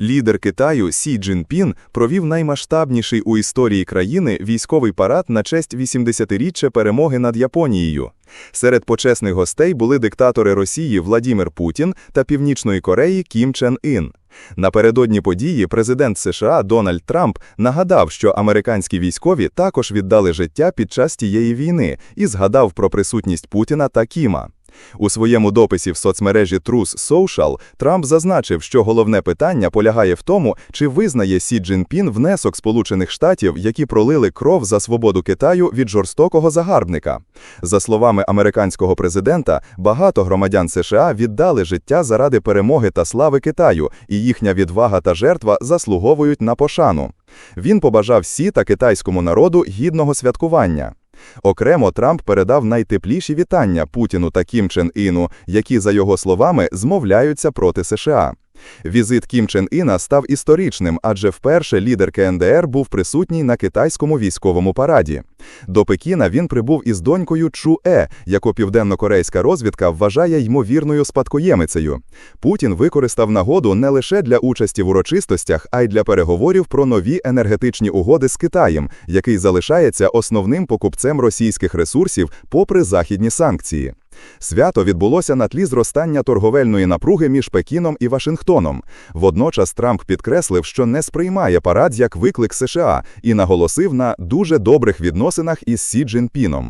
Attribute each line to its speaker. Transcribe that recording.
Speaker 1: Лідер Китаю Сі Джинпін провів наймасштабніший у історії країни військовий парад на честь 80-річчя перемоги над Японією. Серед почесних гостей були диктатори Росії Владімір Путін та Північної Кореї Кім Чен Ін. Напередодні події президент США Дональд Трамп нагадав, що американські військові також віддали життя під час тієї війни і згадав про присутність Путіна та Кіма. У своєму дописі в соцмережі Truth Social Трамп зазначив, що головне питання полягає в тому, чи визнає Сі Джинпін внесок Сполучених Штатів, які пролили кров за свободу Китаю від жорстокого загарбника. За словами американського президента, багато громадян США віддали життя заради перемоги та слави Китаю, і їхня відвага та жертва заслуговують на пошану. Він побажав Сі та китайському народу гідного святкування. Окремо Трамп передав найтепліші вітання Путіну та Кім Чен Іну, які, за його словами, змовляються проти США. Візит Кім Чен Іна став історичним, адже вперше лідер КНДР був присутній на китайському військовому параді. До Пекіна він прибув із донькою Чу Е, яку південно-корейська розвідка вважає ймовірною спадкоємицею. Путін використав нагоду не лише для участі в урочистостях, а й для переговорів про нові енергетичні угоди з Китаєм, який залишається основним покупцем російських ресурсів попри західні санкції. Свято відбулося на тлі зростання торговельної напруги між Пекіном і Вашингтоном. Водночас Трамп підкреслив, що не сприймає парад як виклик США і наголосив на дуже добрих відносинах із Сі Джинпіном.